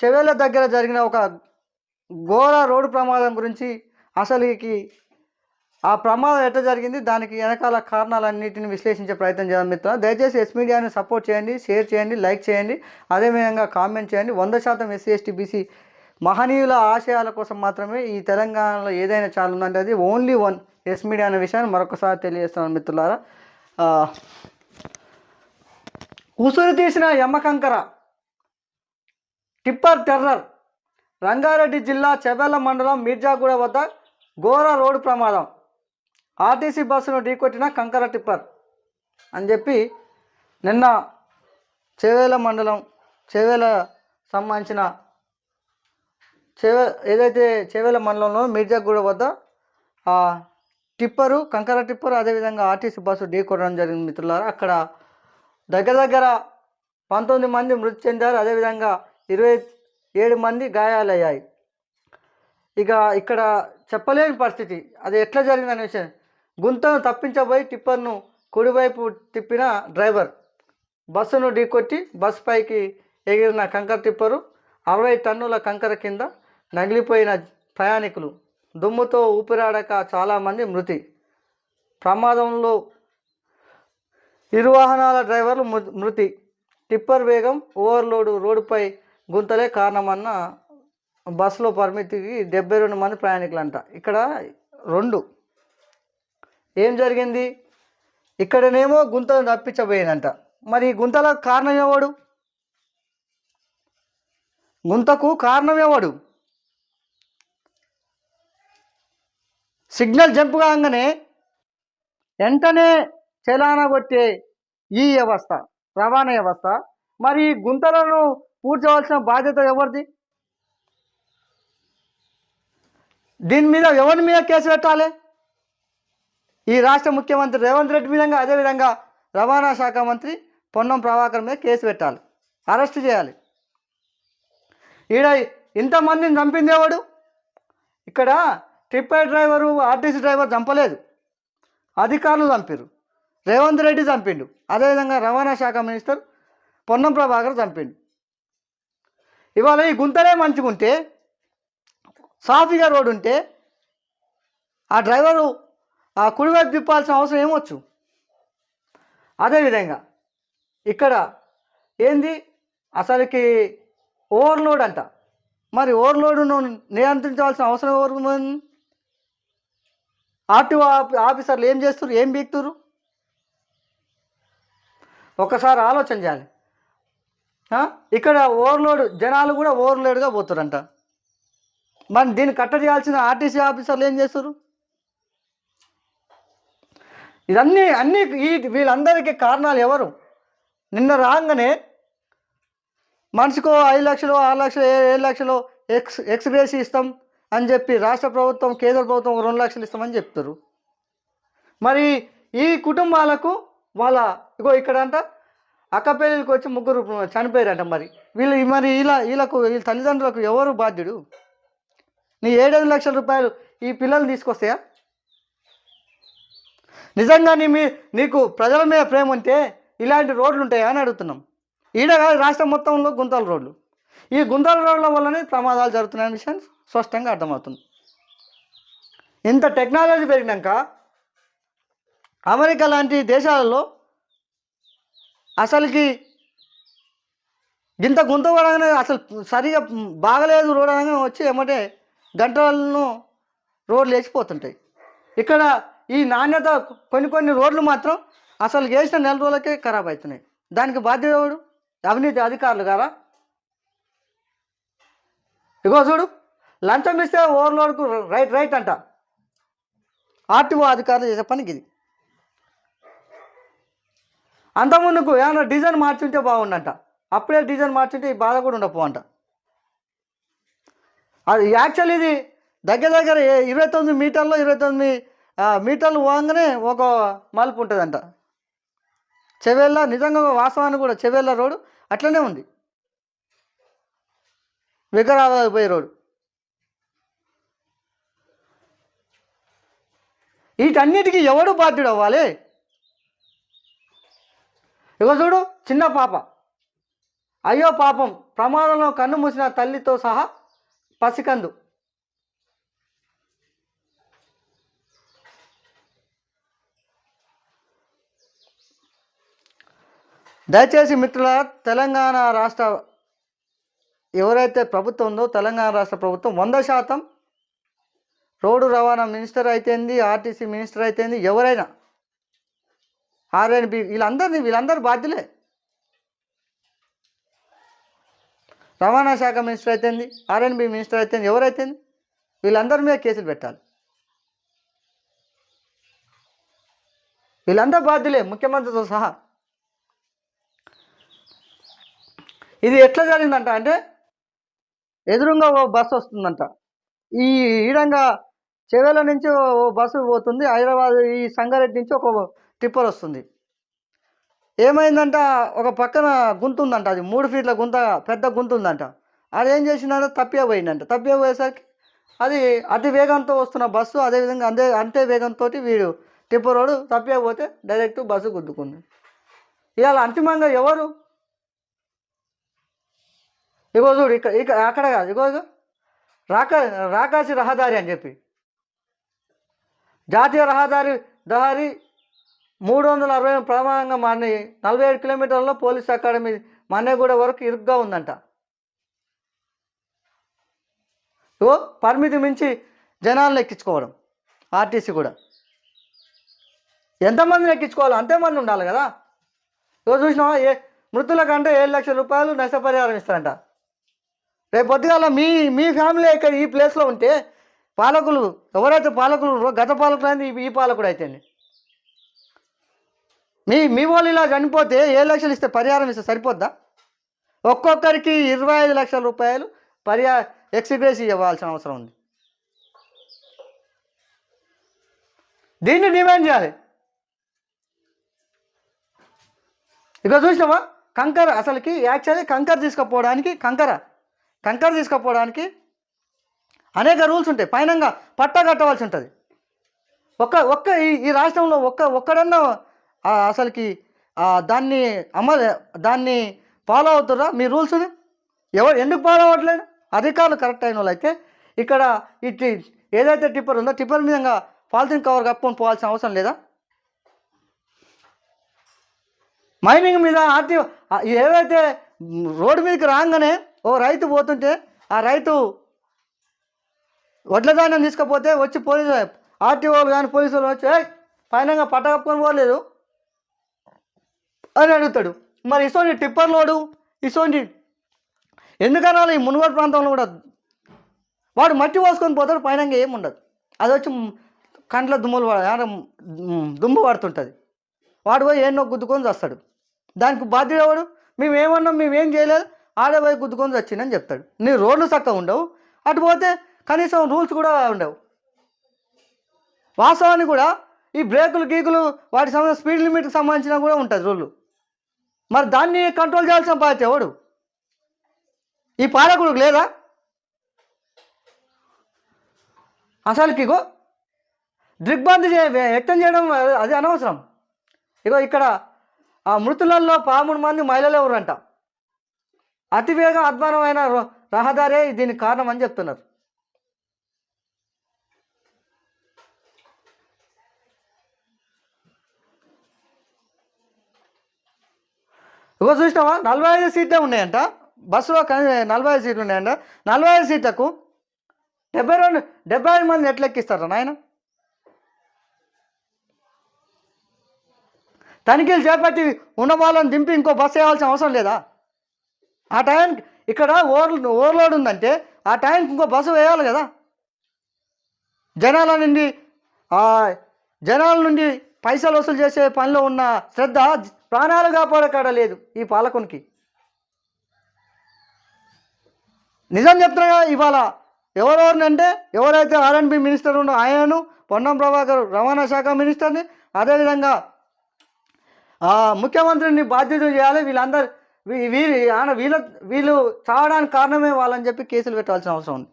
చెవేల దగ్గర జరిగిన ఒక ఘోర రోడ్డు ప్రమాదం గురించి అసలుకి ఆ ప్రమాదం ఎట్లా జరిగింది దానికి వెనకాల కారణాలన్నింటిని విశ్లేషించే ప్రయత్నం చేద్దాం మిత్రులు దయచేసి ఎస్ మీడియాని సపోర్ట్ చేయండి షేర్ చేయండి లైక్ చేయండి అదేవిధంగా కామెంట్ చేయండి. వంద శాతం ఎస్సీ ఎస్టీ బీసీ మహనీయుల ఆశయాల కోసం మాత్రమే ఈ తెలంగాణలో ఏదైనా ఛానల్ ఉందంటే అది ఓన్లీ వన్ ఎస్ మీడియా అనే విషయాన్ని మరొకసారి తెలియజేస్తున్నాను మిత్రులారా. ఉసురు తీసిన యమ్మకంకర టిప్పర్ టెర్రర్ రంగారెడ్డి జిల్లా చెవెల్ల మండలం మీర్జాగూడ వద్ద ఘోర రోడ్డు ప్రమాదం. ఆర్టీసీ బస్సును ఢీకొట్టిన కంకర టిప్పర్ అని చెప్పి నిన్న చెవేల మండలం చెవేల సంబంధించిన చెవె ఏదైతే చెవేల మండలంలో మీర్జాగూడ వద్ద టిప్పరు కంకర టిప్పర్ అదేవిధంగా ఆర్టీసీ బస్సు ఢీకొట్టడం జరిగింది మిత్రులారా. అక్కడ దగ్గర దగ్గర పంతొమ్మిది మంది మృతి చెందారు. అదేవిధంగా ఇరవై ఏడు మంది గాయాలయ్యాయి. ఇక ఇక్కడ చెప్పలేని పరిస్థితి. అది ఎట్లా జరిగిందనే విషయం. గుంతను తప్పించబోయి టిప్పర్ను కుడివైపు తిప్పిన డ్రైవర్. బస్సును ఢీకొట్టి బస్ పైకి ఎగిరిన కంకర టిప్పరు అరవై టన్నుల కంకర కింద నగిలిపోయిన ప్రయాణికులు. దుమ్ముతో ఊపిరాడక చాలామంది మృతి. ప్రమాదంలో ఇరు వాహనాల డ్రైవర్లు మృ- మృతి. టిప్పర్ వేగం ఓవర్లోడ్ రోడ్డుపై గుంతలే కారణమన్న బస్సులో పరిమితికి డెబ్బై రెండు మంది ప్రయాణికులంట. ఇక్కడ రెండు. ఏం జరిగింది? ఇక్కడనేమో గుంతలు తప్పించబోయిందంట మరి ఈ గుంతలకు కారణం ఎవడు? గుంతకు కారణం ఎవడు? సిగ్నల్ జంప్ కాగానే వెంటనే చలాన కొట్టే ఈ వ్యవస్థ రవాణా వ్యవస్థ మరి ఈ గుంతలను పూడ్చవలసిన బాధ్యత ఎవరిది? దీని మీద ఎవరి మీద కేసు పెట్టాలి? ఈ రాష్ట్ర ముఖ్యమంత్రి రేవంత్ రెడ్డి మీద అదేవిధంగా రవాణా శాఖ మంత్రి పొన్నం ప్రభాకర్ మీద కేసు పెట్టాలి. అరెస్ట్ చేయాలి. ఈడ ఇంతమందిని చంపింది ఎవడు? ఇక్కడ టిప్పర్ డ్రైవరు ఆర్టీసీ డ్రైవర్ చంపలేదు. అధికారులు చంపారు రేవంత్ రెడ్డి చంపిండు. అదేవిధంగా రవాణా శాఖ మినిస్టర్ పొన్నం ప్రభాకర్ చంపిండు. ఇవాళ ఈ గుంతలే మంచుకుంటే సాఫీగా రోడ్ ఉంటే ఆ డ్రైవరు ఆ కుడివైపు తిప్పాల్సిన అవసరం ఏమొచ్చు? అదేవిధంగా ఇక్కడ ఏంది? అసలుకి ఓవర్లోడ్ అంట. మరి ఓవర్లోడ్ను నియంత్రించవలసిన అవసరం ఎవరు ఉంది? ఆర్టీఓ ఆఫీ- ఆఫీసర్లు ఏం చేస్తారు ఏం బీక్తురు ఒకసారి ఆలోచన చేయాలి. ఇక్కడ ఓవర్లోడ్ జనాలు కూడా ఓవర్లోడ్గా పోతారంట. మరి దీన్ని కట్ట చేయాల్సిన ఆర్టీసీ ఆఫీసర్లు ఏం చేస్తారు? ఇదన్నీ అన్ని ఈ వీళ్ళందరికీ కారణాలు ఎవరు? నిన్న రాగానే మనిషికో ఐదు లక్షలు ఆరు లక్షలు ఏ- ఏడు లక్షలు ఎక్స్ ఎక్స్గ్రేసి ఇస్తాం అని చెప్పి రాష్ట్ర ప్రభుత్వం కేంద్ర ప్రభుత్వం రెండు లక్షలు ఇస్తామని చెప్తారు. మరి ఈ కుటుంబాలకు వాళ్ళ ఇగో ఇక్కడ అంట అక్కపెళ్ళికి వచ్చి ముగ్గురు చనిపోయారంట మరి. వీళ్ళు మరి ఇలా వీళ్ళకు వీళ్ళ తల్లిదండ్రులకు ఎవరు బాధ్యుడు? నీ ఏడైదు లక్షల రూపాయలు ఈ పిల్లలు తీసుకొస్తాయా? నిజంగా నీ మీ నీకు ప్రజల మీద ప్రేమ ఉంటే ఇలాంటి రోడ్లు ఉంటాయా అని అడుగుతున్నాం. ఈడ కాదు రాష్ట్రం మొత్తంలో గుంతల రోడ్లు. ఈ గుంతల రోడ్ల వల్లనే ప్రమాదాలు జరుగుతున్నాయనే విషయం స్పష్టంగా అర్థమవుతుంది. ఇంత టెక్నాలజీ పెరిగినాక అమెరికా లాంటి దేశాలలో అసలుకి ఇంత గుంత పడగానే అసలు సరిగా బాగలేదు రోడ్ అనగానే వచ్చి ఏమంటే గంటలను రోడ్లు వేసిపోతుంటాయి ఇక్కడ ఈ నాణ్యత కొన్ని కొన్ని రోడ్లు మాత్రం అసలు వేసిన నెల రోజులకే ఖరాబ్ అవుతున్నాయి దానికి బాధ్యత ఎవడు అవినీతి అధికారులు కదా ఇగో చూడు లంచం ఇస్తే ఓవర్లోడ్కు రైట్ రైట్ అంట. ఆర్టీఓ అధికారులు చేసే పనికి ఇది అంతకుముందుకు ఏమైనా డిజైన్ మార్చుంటే బాగుండంట. అప్పుడే డిజైన్ మార్చుంటే ఈ బాధ కూడా ఉండపో అంట అది యాక్చువల్ ఇది దగ్గర దగ్గర ఇరవై తొమ్మిది మీటర్లు ఇరవై తొమ్మిది మీటర్లు పోగానే ఒక మలుపు ఉంటుందంట. చెవేళ్ళ నిజంగా వాస్తవాన్ని కూడా చెవేళ్ళ రోడ్డు అట్లనే ఉంది. వికారాబాద్ పోయే రోడ్డు. వీటన్నిటికీ ఎవడు బాధ్యుడు అవ్వాలి ఇగో చూడు చిన్న పాప. అయ్యో పాపం ప్రమాదంలో కన్ను మూసిన తల్లితో సహా పసికందు. దయచేసి మిత్రుల తెలంగాణ రాష్ట్ర ఎవరైతే ప్రభుత్వం ఉందో తెలంగాణ రాష్ట్ర ప్రభుత్వం వంద శాతం రోడ్డు రవాణా మినిస్టర్ అయితేంది ఆర్టీసీ మినిస్టర్ అయితేంది ఎవరైనా ఆర్ఎన్బి వీళ్ళందరినీ వీళ్ళందరూ బాధ్యులే. రవాణా శాఖ మినిస్టర్ అయితేంది ఆర్ఎన్బి మినిస్టర్ అయితేంది ఎవరైతేంది? వీళ్ళందరి మీద కేసులు పెట్టాలి. వీళ్ళందరూ బాధ్యులే ముఖ్యమంత్రితో సహా. ఇది ఎట్లా జరిగిందంట అంటే ఎదురుగా ఓ బస్సు వస్తుందంట. ఈ ఈడంగా చెవేల నుంచి ఓ బస్సు పోతుంది హైదరాబాద్ ఈ సంగారెడ్డి నుంచి ఒక టిప్పర్ వస్తుంది. ఏమైందంట? ఒక పక్కన గుంత ఉందంట అది మూడు ఫీట్ల గుంత పెద్ద గుంత ఉందంట అది ఏం చేసిందంటే? తప్పే పోయిందంట. తప్పిగా పోయేసరికి అది అతి వేగంతో వస్తున్న బస్సు అదేవిధంగా అంతే అంతే వేగంతో వీడు టిప్పర్ రోడ్డు తప్పిగా పోతే డైరెక్ట్ బస్సు గుద్దుకుంది. ఇవాళ అంతిమంగా ఎవరు? ఇగో చూడు ఇక్కడ ఇక్కడ అక్కడ కాదు. ఇగో రాక రాకాసి రహదారి అని చెప్పి. జాతీయ రహదారి దహారి మూడు వందల అరవై ప్రమాణంగా మారి నలభై ఏడు కిలోమీటర్లలో పోలీస్ అకాడమీ మన్నెగూడ వరకు ఇరుగ్గా ఉందంట. ఓ పరిమితి మించి జనాలను ఎక్కించుకోవడం ఆర్టీసీ కూడా. ఎంతమందిని ఎక్కించుకోవాలి? అంతేమంది ఉండాలి కదా. ఇగో చూసినావా? ఏ మృతుల కంటే ఏడు లక్షల రూపాయలు నష్టపరిహారం ఇస్తారంట. రేపు పొద్దుగాల మీ మీ ఫ్యామిలీ ఇక్కడ ఈ ప్లేస్లో ఉంటే పాలకులు ఎవరైతే పాలకులు గత పాలకులు అయింది ఈ పాలకుడు అయితే మీ మీ వాళ్ళు ఇలా చనిపోతే ఏ లక్షలు ఇస్తే పరిహారం ఇస్తే సరిపోద్దా? ఒక్కొక్కరికి ఇరవై ఐదు లక్షల రూపాయలు పరిహా ఎక్స్గ్రేస్ ఇవ్వాల్సిన అవసరం ఉంది. దీన్ని డిమాండ్ చేయాలి. ఇక చూసినావా? కంకర అసలుకి యాక్చువల్లీ కంకర తీసుకుపోవడానికి కంకర. కంకర తీసుకుపోవడానికి అనేక రూల్స్ ఉంటాయి. పైనంగా పట్టా కట్టవలసి ఉంటుంది. ఒక్క ఒక్క ఈ ఈ రాష్ట్రంలో ఒక్క ఒక్కడన్నా అసలుకి దాన్ని అమలు దాన్ని ఫాలో అవుతుర్రా మీ రూల్స్ని ఎవరు ఎందుకు ఫాలో అవ్వట్లేదు? అధికారులు కరెక్ట్ అయిన వాళ్ళు అయితే ఇక్కడ ఈ ఏదైతే టిప్పర్ ఉందో టిప్పర్ మీద పాలిథిన్ కవర్ కప్పుకొని పోవాల్సిన అవసరం లేదా? మైనింగ్ మీద ఆర్టీ ఏవైతే రోడ్డు మీదకి రాగానే ఓ రైతు పోతుంటే ఆ రైతు వడ్ల ధాన్యం తీసుకపోతే వచ్చి పోలీసు ఆర్టీఓలు కానీ పోలీసు వాళ్ళు వచ్చి పైన పట్ట కప్పుకొని పోలేదు అని అడుగుతాడు. మరి ఇసోని టిప్పర్ లోడు? ఇసోని ఎందుకన్నా ఈ మునుగోడు ప్రాంతంలో కూడా వాడు మట్టి పోసుకొని పోతాడు పైన ఏముండదు అది వచ్చి కంట్లో దుమ్ములు పడ దుమ్ము పడుతుంటుంది. వాడు పోయి ఎన్నో గుద్దుకొని వస్తాడు దానికి బాధ్యుడు ఎవడు? మేమేమన్నా మేమేం చేయలేదు ఆడపోయి గుద్దుకొని వచ్చిందని చెప్తాడు. నీ రోడ్లు చక్కగా ఉండవు అటు పోతే కనీసం రూల్స్ కూడా ఉండవు. వాస్తవానికి కూడా ఈ బ్రేకులు గీకులు వాటి సంబంధించిన స్పీడ్ లిమిట్కి సంబంధించిన కూడా ఉంటుంది రూళ్ళు మరి దాన్ని కంట్రోల్ చేయాల్సిన బాధ్యత ఎవడు ఈ పాలకుడు లేదా? అసలుకి ఇగో దిగ్బంధి చే వ్యక్తం చేయడం అది అనవసరం. ఇగో ఇక్కడ ఆ మృతులలో పదమూడు మంది మహిళలు ఎవరంట? అతివేగ అధ్వానమైన రహదారే దీనికి కారణం అని చెప్తున్నారు. ఇగో చూసినావా? నలభై ఐదు సీట్లే ఉన్నాయంట. బస్సులో నలభై ఐదు సీట్లు ఉన్నాయంట. నలభై ఐదు సీట్లకు డెబ్బై రెండు డెబ్బై ఐదు మంది ఎట్లెక్కిస్తారా నాయన? తనిఖీలు చేపట్టి ఉన్న వాళ్ళని దింపి ఇంకో బస్సు వేయాల్సిన అవసరం లేదా? ఆ టైంకి ఇక్కడ ఓవర్ ఓవర్లోడ్ ఉందంటే ఆ టైంకి ఇంకో బస్సు వేయాలి కదా? జనాల నుండి జనాల నుండి పైసలు వసూలు చేసే పనిలో ఉన్న శ్రద్ధ ప్రాణాలు కాపాడకాడ లేదు ఈ పాలకునికి. నిజం చెప్తున్నా ఇవాళ ఎవరెవరినంటే ఎవరైతే ఆర్ఎన్బి మినిస్టర్ ఉన్నో ఆయనను పొన్నం ప్రభాకర్ రవాణా శాఖ మినిస్టర్ని అదేవిధంగా ఆ, ముఖ్యమంత్రిని బాధ్యత చేయాలి వీళ్ళందరూ వీరి ఆయన వీళ్ళ వీళ్ళు చావడానికి కారణమే వాళ్ళని చెప్పి కేసులు పెట్టాల్సిన అవసరం ఉంది.